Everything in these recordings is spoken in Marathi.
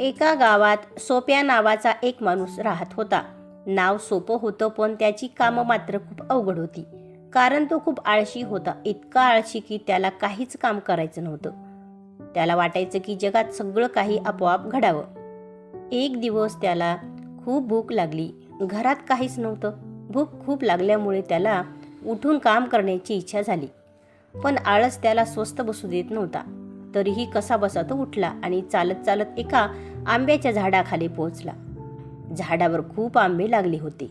एका गावात सोप्या नावाचा एक माणूस राहत होता. नाव सोपं होतं पण त्याची कामं मात्र खूप अवघड होती. कारण तो खूप आळशी होता. इतका आळशी की त्याला काहीच काम करायचं नव्हतं. त्याला वाटायचं की जगात सगळं काही आपोआप घडावं. एक दिवस त्याला खूप भूक लागली. घरात काहीच नव्हतं. भूक खूप लागल्यामुळे त्याला उठून काम करण्याची इच्छा झाली. पण आळस त्याला स्वस्त बसू देत नव्हता. तरीही कसा बसा तो उठला आणि चालत चालत एका आंब्याच्या झाडाखाली पोहोचला. झाडावर खूप आंबे लागले होते.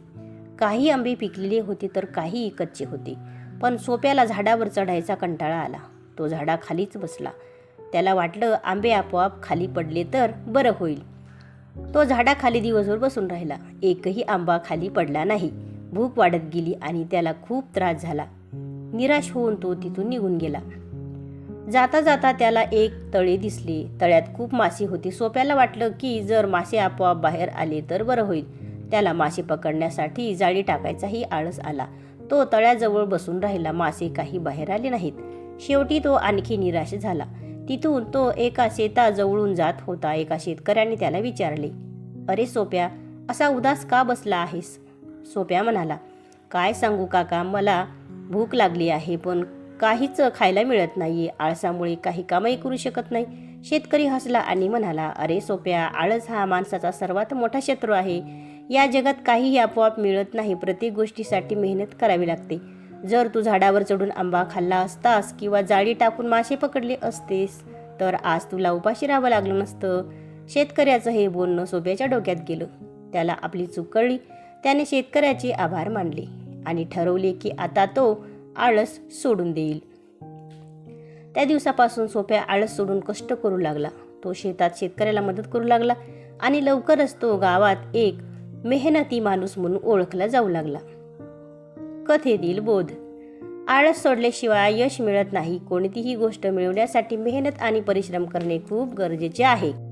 काही आंबे पिकलेले होते तर काही कच्चे होते. पण सोप्याला झाडावर चढायचा कंटाळा आला. तो झाडाखालीच बसला. त्याला वाटलं आंबे आपोआप खाली पडले तर बरं होईल. तो झाडाखाली दिवसभर बसून राहिला. एकही आंबा खाली पडला नाही. भूक वाढत गेली आणि त्याला खूप त्रास झाला. निराश होऊन तो तिथून निघून गेला. जाता जाता त्याला एक तळे दिसले. तळ्यात खूप मासे होती. सोप्याला वाटलं की जर मासे आपोआप बाहेर आले तर बरं होईल. त्याला मासे पकडण्यासाठी जाळी टाकायचाही आळस आला. तो तळ्याजवळ बसून राहिला. मासे काही बाहेर आले नाहीत. शेवटी तो आणखी निराश झाला. तिथून तो एका शेताजवळून जात होता. एका शेतकऱ्याने त्याला विचारले अरे सोप्या असा उदास का बसला आहेस? सोप्या म्हणाला काय सांगू काका मला भूक लागली आहे पण काहीच खायला मिळत नाही आळसामुळे काही कामही करू शकत नाही. शेतकरी हसला आणि म्हणाला अरे सोप्या आळस हा माणसाचा सर्वात मोठा शत्रू आहे. या जगात काहीही आपोआप मिळत नाही. प्रत्येक गोष्टीसाठी मेहनत करावी लागते. जर तू झाडावर चढून आंबा खाल्ला असतास किंवा जाळी टाकून मासे पकडले असतेस तर आज तुला उपाशी राहावं लागलं नसतं. शेतकऱ्याचं हे बोलणं सोप्याच्या डोक्यात गेलं. त्याला आपली चूक कळली. त्याने शेतकऱ्याचे आभार मानले आणि ठरवले की आता तो आळस सोडून देईल. त्या दिवसापासून सोप्या आळस सोडून कष्ट करू लागला. तो शेतात शेतकऱ्याला मदत करू लागला आणि लवकरच तो गावात एक मेहनती माणूस म्हणून ओळखला जाऊ लागला. कथेतील बोध. आळस सोडल्याशिवाय यश मिळत नाही. कोणतीही गोष्ट मिळवण्यासाठी मेहनत आणि परिश्रम करणे खूप गरजेचे आहे.